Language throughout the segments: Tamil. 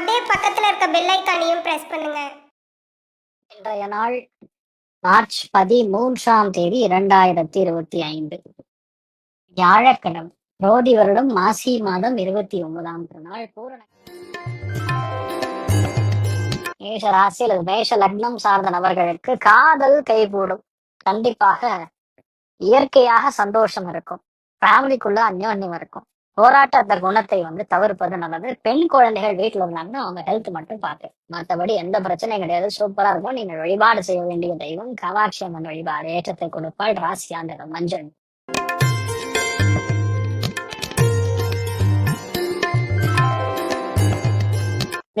அப்படியே பக்கத்துல இருக்க பெல் ஐக்கானையும் பிரஸ் பண்ணுங்க. இன்றைய நாள் மார்ச் பதிமூன்றாம் தேதி இரண்டாயிரத்தி இருபத்தி ஐந்து. வியாழக்கிழமை ரோதி வருடம் மாசி மாதம் இருபத்தி ஒன்பதாம் நாள் பூரண மேஷ ராசி அல்லது மேஷ லக்னம் சார்ந்த நபர்களுக்கு காதல் கைகூடும். கண்டிப்பாக இயற்கையாக சந்தோஷம் இருக்கும். ஃபேமிலிக்குள்ள அந்யோன்யம் இருக்கும். போராட்ட குணத்தை வந்து தவிர்ப்பது நல்லது. பெண் குழந்தைகள் வீட்டுல இருந்தாங்கன்னா அவங்க ஹெல்த் மட்டும் பார்த்து. மற்றபடி எந்த பிரச்சனையும் கிடையாது. சூப்பரா இருக்கும். நீங்க வழிபாடு செய்ய வேண்டிய தெய்வம் கவாட்சி அம்மன் வழிபாடு. ஏற்றத்தை கொடுப்பாள் ராசி மஞ்சள்.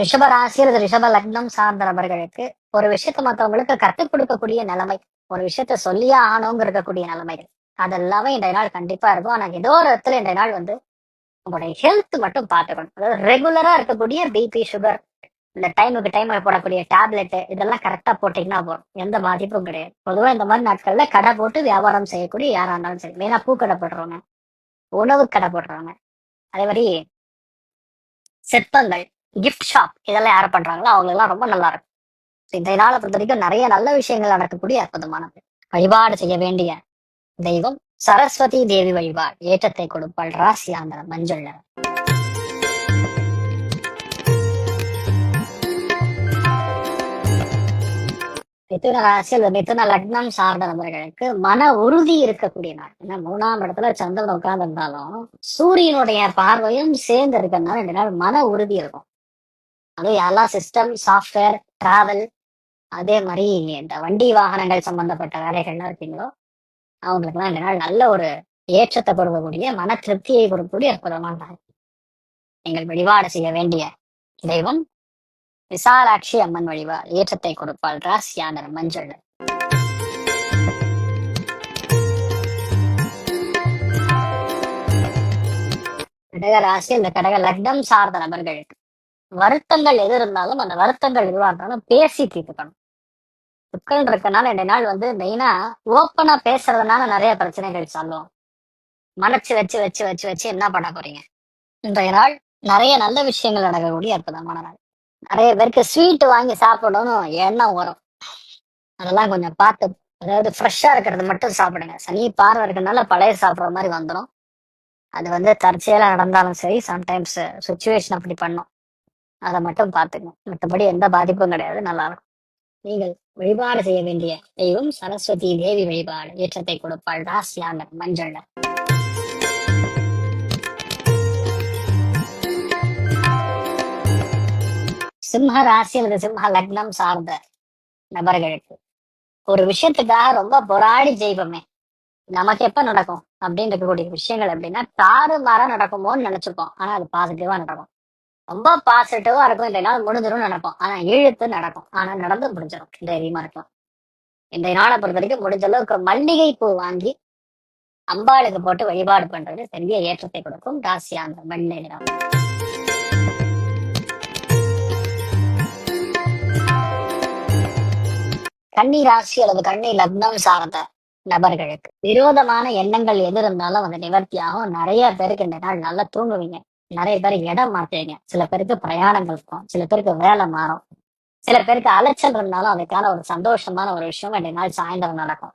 ரிஷப ராசி அல்லது ரிஷப லக்னம் சார்ந்த நபர்களுக்கு ஒரு விஷயத்த மற்றவங்களுக்கு கற்றுக் கொடுக்கக்கூடிய நிலைமை ஒரு விஷயத்த சொல்லியே ஆனோங்க இருக்கக்கூடிய நிலைமைகள். அதெல்லாமே இன்றைய நாள் கண்டிப்பா இருக்கும். ஆனா ஏதோ ஒரு இடத்துல இன்றைய நாள் வந்து உங்களுடைய ஹெல்த் மட்டும் பார்த்துக்கணும். அதாவது ரெகுலரா இருக்கக்கூடிய பிபி சுகர் இந்த டைமுக்கு டைம் போடக்கூடிய டேப்லெட் இதெல்லாம் கரெக்டா போட்டீங்கன்னா போதும். எந்த பாதிப்பும் கிடையாது. பொதுவா இந்த மாதிரி நாட்கள்ல கடை போட்டு வியாபாரம் செய்யக்கூடிய யாரா இருந்தாலும் சரி மெயினா பூக்கடை போடுறவங்க உணவு கடை போடுறவங்க. அதே மாதிரி சிற்பங்கள் கிஃப்ட் ஷாப் இதெல்லாம் யார் பண்றாங்களோ அவங்க எல்லாம் ரொம்ப நல்லா இருக்கும். இந்த நாளை பொறுத்த வரைக்கும் நிறைய நல்ல விஷயங்கள் நடக்கக்கூடிய அற்புதமானது. வழிபாடு செய்ய வேண்டிய தெய்வம் சரஸ்வதி தேவி வழிபாடு. ஏற்றத்தை கொடுப்பாள் ராசி ஆந்திர மஞ்சள் நிறம். மிதுன ராசி அல்லது மிதுன லக்னம் சார்ந்த நபர்களுக்கு மன உறுதி இருக்கக்கூடிய நாள். ஏன்னா மூணாம் இடத்துல சந்திரன் உட்கார்ந்து இருந்தாலும் சூரியனுடைய பார்வையும் சேர்ந்து இருக்கிறதுனால ரெண்டு நாள் மன உறுதி இருக்கும். அதுவும் எல்லா சிஸ்டம் சாஃப்ட்வேர் டிராவல் அதே மாதிரி இந்த வண்டி வாகனங்கள் சம்பந்தப்பட்ட வேலைகள்லாம் இருக்கீங்களோ அவங்களுக்குலாம் இந்த நாள் நல்ல ஒரு ஏற்றத்தை கொடுக்கக்கூடிய மன திருப்தியை கொடுக்கக்கூடிய அற்புதமான நாள். நீங்கள் வழிபாடு செய்ய வேண்டிய தெய்வம் விசாலாட்சி அம்மன் வழிபாடு ஏற்றத்தை கொடுப்பாள் ராசியான மஞ்சள். கடக ராசி அந்த கடக லக்னம் சார்ந்த நபர்களுக்கு வருத்தங்கள் எது இருந்தாலும் அந்த வருத்தங்கள் எதுவாக இருந்தாலும் பேசி தீர்த்துக்கணும். துக்கள் இருக்கனால இந்த நாள் வந்து மெயினா ஓப்பனா பேசுறதுனால நிறைய பிரச்சனைகள் சொல்லும் மறைச்சு வச்சு வச்சு வச்சு வச்சு என்ன பண்ண போறீங்க? இன்றைய நாள் நிறைய நல்ல விஷயங்கள் நடக்கக்கூடிய அற்புதமான நாள். நிறைய பேருக்கு ஸ்வீட் வாங்கி சாப்பிடணும்னு எண்ணம் வரும். அதெல்லாம் கொஞ்சம் பார்த்து அதாவது ஃப்ரெஷ்ஷா இருக்கிறது மட்டும் சாப்பிடுங்க. சனி பார்வை இருக்கிறதுனால பழைய சாப்பிடுற மாதிரி வந்துடும் அது வந்து தற்செயலாக நடந்தாலும் சரி சம்டைம்ஸ் சுச்சுவேஷன் அப்படி பண்ணும். அதை மட்டும் பார்த்துக்கணும். மற்றபடி எந்த பாதிப்பும் கிடையாது. நல்லா இருக்கும். நீங்கள் வழிபாடு செய்ய வேண்டிய தெய்வம் சரஸ்வதி தேவி வழிபாடு. ஏற்றத்தை கொடுப்பாள் ராசியான மஞ்சள். நிறம். சிம்ம ராசி அல்லது சிம்ம லக்னம் சார்ந்த நபர்களுக்கு ஒரு விஷயத்துக்காக ரொம்ப போராடி ஜெயிப்போமே. நமக்கு எப்ப நடக்கும்? அப்படின்னு இருக்கக்கூடிய விஷயங்கள் அப்படின்னா தாறு மாறா நடக்குமோன்னு நினைச்சுப்போம். ஆனா அது பாசிட்டிவா நடக்கும். ரொம்ப பாசிட்டிவா இருக்கும் இந்த நாள் முடிஞ்சிடும் நடக்கும் ஆனா இழுத்து நடக்கும். ஆனா நடந்து முடிஞ்சிடும் தைரியமா இருக்கும் இந்த நாளை பொறுத்த வரைக்கும் முடிஞ்ச அளவுக்கு மல்லிகை பூ வாங்கி அம்பாளுக்கு போட்டு வழிபாடு பண்றது பெரிய ஏற்றத்தை கொடுக்கும். ராசியாந்த வெள்ளை நிறம். கன்னி ராசி அல்லது கன்னி லக்னம் சார்ந்த நபர்களுக்கு விரோதமான எண்ணங்கள் எது இருந்தாலும் வந்து நிவர்த்தியாகும். நிறைய பேருக்கு இந்த நாள் நல்லா தூங்குவீங்க. நிறைய பேர் இடம் மாத்துவீங்க. சில பேருக்கு பிரயாணங்கள் இருக்கும். சில பேருக்கு வேலை மாறும். சில பேருக்கு அலைச்சல் இருந்தாலும் அதுக்கான ஒரு சந்தோஷமான ஒரு விஷயம் ரெண்டு நாள் சாயந்தரம் நடக்கும்.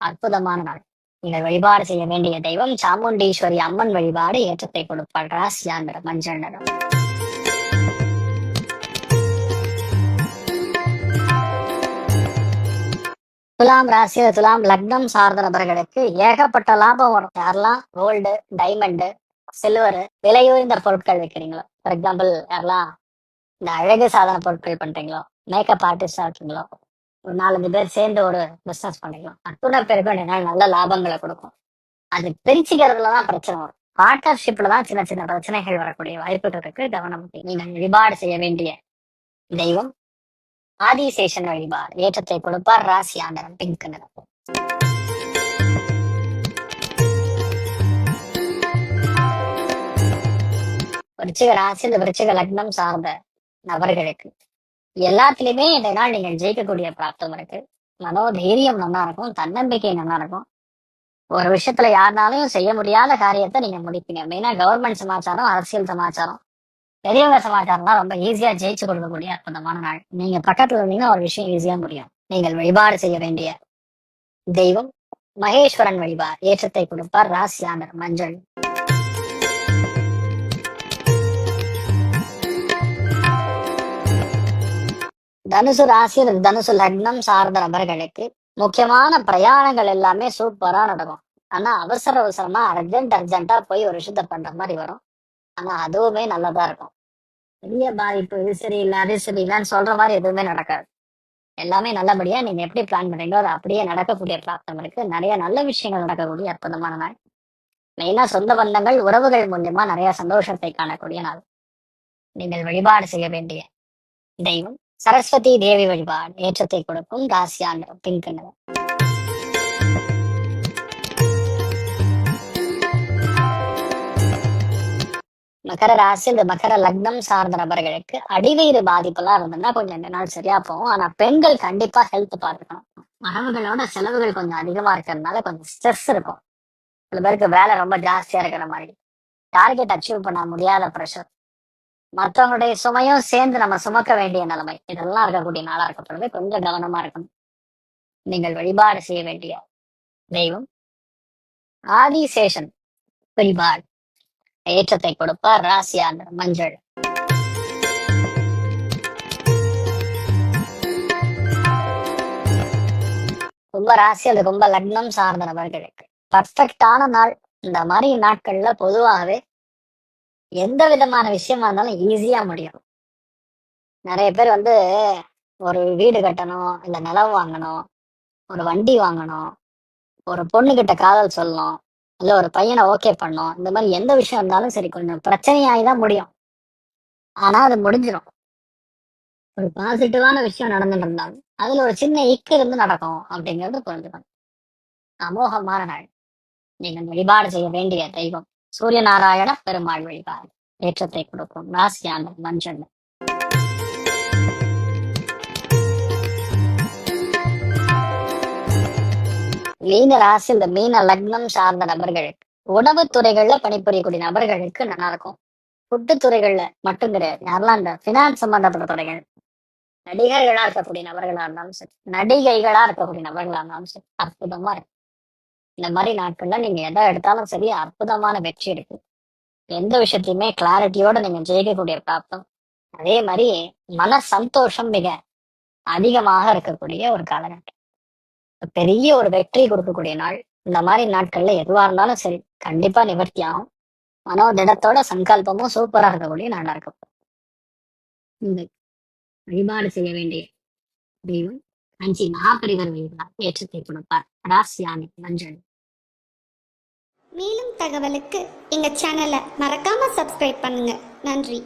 அற்புதமான நாள். நீங்கள் வழிபாடு செய்ய வேண்டிய தெய்வம் சாமுண்டீஸ்வரி அம்மன் வழிபாடு ஏற்றத்தை கொடுப்பாள் ராசியாங்கிற மஞ்சள் நிறம். துலாம் ராசி துலாம் லக்னம் சார்ந்த நபர்களுக்கு ஏகப்பட்ட லாபம் வரும். யாரெல்லாம் கோல்டு டைமண்டு சில்வர் விலையுயர்ந்த பொருட்கள் வைக்கிறீங்களோ? ஃபார் எக்ஸாம்பிள் யாரெல்லாம் இந்த அழகு சாதன பொருட்கள் பண்றீங்களோ? மேக்கப் ஆர்டிஸ்டா இருக்கீங்களோ? ஒரு நாலஞ்சு பேர் சேர்ந்து ஒரு பிசினஸ் பண்றீங்களோ? அத்துணை பேருக்கு ரெண்டு நல்ல லாபங்களை கொடுக்கும். அது பிரிச்சுக்கிறதுல தான் பிரச்சனை வரும். பார்ட்னர்ஷிப்ல தான் சின்ன சின்ன பிரச்சனைகள் வரக்கூடிய வாய்ப்புகள் இருக்கு. கவனம் நீங்கள் வழிபாடு செய்ய வேண்டிய தெய்வம். ஆதிசேஷன் வழிபாடு. ஏற்றத்தை கொடுப்பார் ராசி ஆண்டவன். பிங்க் நிறம் விருச்சிக ராசி இந்த விருச்சிக லக்னம் சார்ந்த நபர்களுக்கு. எல்லாத்துலயுமே இந்த நாள் நீங்கள் ஜெயிக்கக்கூடிய பிராப்தம் இருக்கு. மனோதைரியம் நல்லா இருக்கும் தன்னம்பிக்கை நல்லா இருக்கும். ஒரு விஷயத்துல யாருனாலையும் செய்ய முடியாத காரியத்தை நீங்க முடிப்பீங்க. மெயினா கவர்மெண்ட் சமாச்சாரம் அரசியல் சமாச்சாரம். பெரியவங்க சமாச்சாரம்லாம் ரொம்ப ஈஸியா ஜெயிச்சு கொடுக்கக்கூடிய அற்புதமான நாள். நீங்க பக்கத்துல இருந்தீங்கன்னா ஒரு விஷயம் ஈஸியா முடியும். நீங்கள் வழிபாடு செய்ய வேண்டிய தெய்வம் மகேஸ்வரன் வழிபார் ஏற்றத்தை கொடுப்பார் ராசியானர் மஞ்சள். தனுசு ராசி தனுசு லக்னம் சார்ந்த நபர்களுக்கு முக்கியமான பிரயாணங்கள் எல்லாமே சூப்பரா நடக்கும். ஆனா அவசர அவசரமா அர்ஜென்ட் அர்ஜென்ட்டா போய் ஒரு விஷயத்த பண்ற மாதிரி வரும். ஆனா அதுவுமே நல்லதா இருக்கும். பெரிய பாதிப்பு இது சரியில்லை அது சரியில்லைன்னு சொல்ற மாதிரி எதுவுமே நடக்காது. எல்லாமே நல்லபடியா நீங்க எப்படி பிளான் பண்றீங்களோ அது அப்படியே நடக்கக்கூடிய பிராப்தம் இருக்கு. நிறைய நல்ல விஷயங்கள் நடக்கக்கூடிய அற்புதமான நாள். மெயினா சொந்த பந்தங்கள் உறவுகள் மூலியமா நிறைய சந்தோஷத்தை காணக்கூடிய நாள். நீங்கள் வழிபாடு செய்ய வேண்டிய தெய்வம். சரஸ்வதி தேவி வழிபாடு ஏற்றத்தை கொடுக்கும் ராசியான பிங்க் நிறம் மகர ராசி இந்த மகர லக்னம் சார்ந்த நபர்களுக்கு அடிவயிறு பாதிப்பெல்லாம் இருந்ததுன்னா கொஞ்சம் ரெண்டு நாள் சரியா போகும். ஆனா பெண்கள் கண்டிப்பா ஹெல்த் பார்த்துக்கணும். வரவுகளோட செலவுகள் கொஞ்சம் அதிகமா இருக்கிறதுனால கொஞ்சம் ஸ்ட்ரெஸ் இருக்கும். சில பேருக்கு வேலை ரொம்ப ஜாஸ்தியா இருக்கிற மாதிரி. டார்கெட் அச்சீவ் பண்ண முடியாத ப்ரெஷர் மற்றவங்களுடைய சுமையும் சேர்ந்து நம்ம சுமக்க வேண்டிய நிலைமை. இதெல்லாம் இருக்கக்கூடிய நாளா இருக்கப்படுது கொஞ்சம் கவனமா இருக்கணும். நீங்கள் வழிபாடு செய்ய வேண்டிய தெய்வம். ஆதிசேஷன் வழிபாடு. ஏற்றத்தை கொடுப்பார் ராசியான மஞ்சள். ரொம்ப ராசி அது ரொம்ப லக்னம் சார்ந்த நபர்களுக்கு பர்ஃபெக்டான நாள். இந்த மாதிரி நாட்கள்ல பொதுவாகவே எந்த விதமான விஷயமா இருந்தாலும் ஈஸியா முடியும். நிறைய பேர் வந்து ஒரு வீடு கட்டணும் இல்ல நிலம் வாங்கணும் ஒரு வண்டி வாங்கணும் ஒரு பொண்ணு கிட்ட காதல் சொல்லணும் இல்ல ஒரு பையனை ஓகே பண்ணும் இந்த மாதிரி எந்த விஷயம் இருந்தாலும் சரி கொஞ்சம் பிரச்சனையாகி தான் முடியும். ஆனா அது முடிஞ்சிடும் ஒரு பாசிட்டிவான விஷயம் நடந்துட்டு இருந்தாலும் அதுல ஒரு சின்ன இக்கு இருந்து நடக்கும் அப்படிங்கிறது புரிஞ்சுக்கணும். அமோகமான நாள். நீங்கள் வழிபாடு செய்ய வேண்டிய தெய்வம். சூரிய நாராயண பெருமாள் வழிபாடு. ஏற்றத்தை கொடுக்கும் ராசியான மஞ்சள். மீன ராசி இந்த மீன லக்னம் சார்ந்த நபர்களுக்கு உணவு துறைகள்ல பணிபுரியக்கூடிய நபர்களுக்கு நல்லா இருக்கும். ஃபுட்டு துறைகள்ல மட்டும் கிடையாது. யாரெல்லாம் இந்த பினான்ஸ் சம்பந்தப்பட்ட துறைகள் நடிகர்களா இருக்கக்கூடிய நபர்களா இருந்தாலும் சரி நடிகைகளா இருக்கக்கூடிய நபர்களா இருந்தாலும் சரி அற்புதமா இருக்கு இந்த மாதிரி நாட்கள்ல நீங்க எதை எடுத்தாலும் சரி அற்புதமான வெற்றி இருக்கு எந்த விஷயத்தையுமே கிளாரிட்டியோட நீங்க ஜெயிக்கக்கூடிய பிராப்தம் அதே மாதிரி மன சந்தோஷம் மிக அதிகமாக இருக்கக்கூடிய ஒரு காலகட்டம். பெரிய ஒரு வெற்றி கொடுக்கக்கூடிய நாள். இந்த மாதிரி நாட்கள்ல எதுவா இருந்தாலும் சரி கண்டிப்பா நிவர்த்தி ஆகும். மனோதிடத்தோட சங்கல்பமும் சூப்பரா இருக்கக்கூடிய நாளா இருக்கப்படும் இந்த வழிபாடு செய்ய வேண்டிய தெய்வம் அஞ்சு மகாபரிவர் வழிபாடு ஏற்றத்தை கொடுப்பார். ராசியானி மஞ்சள். மேலும் தகவலுக்கு எங்க சேனலை மறக்காம சப்ஸ்கிரைப் பண்ணுங்க. நன்றி.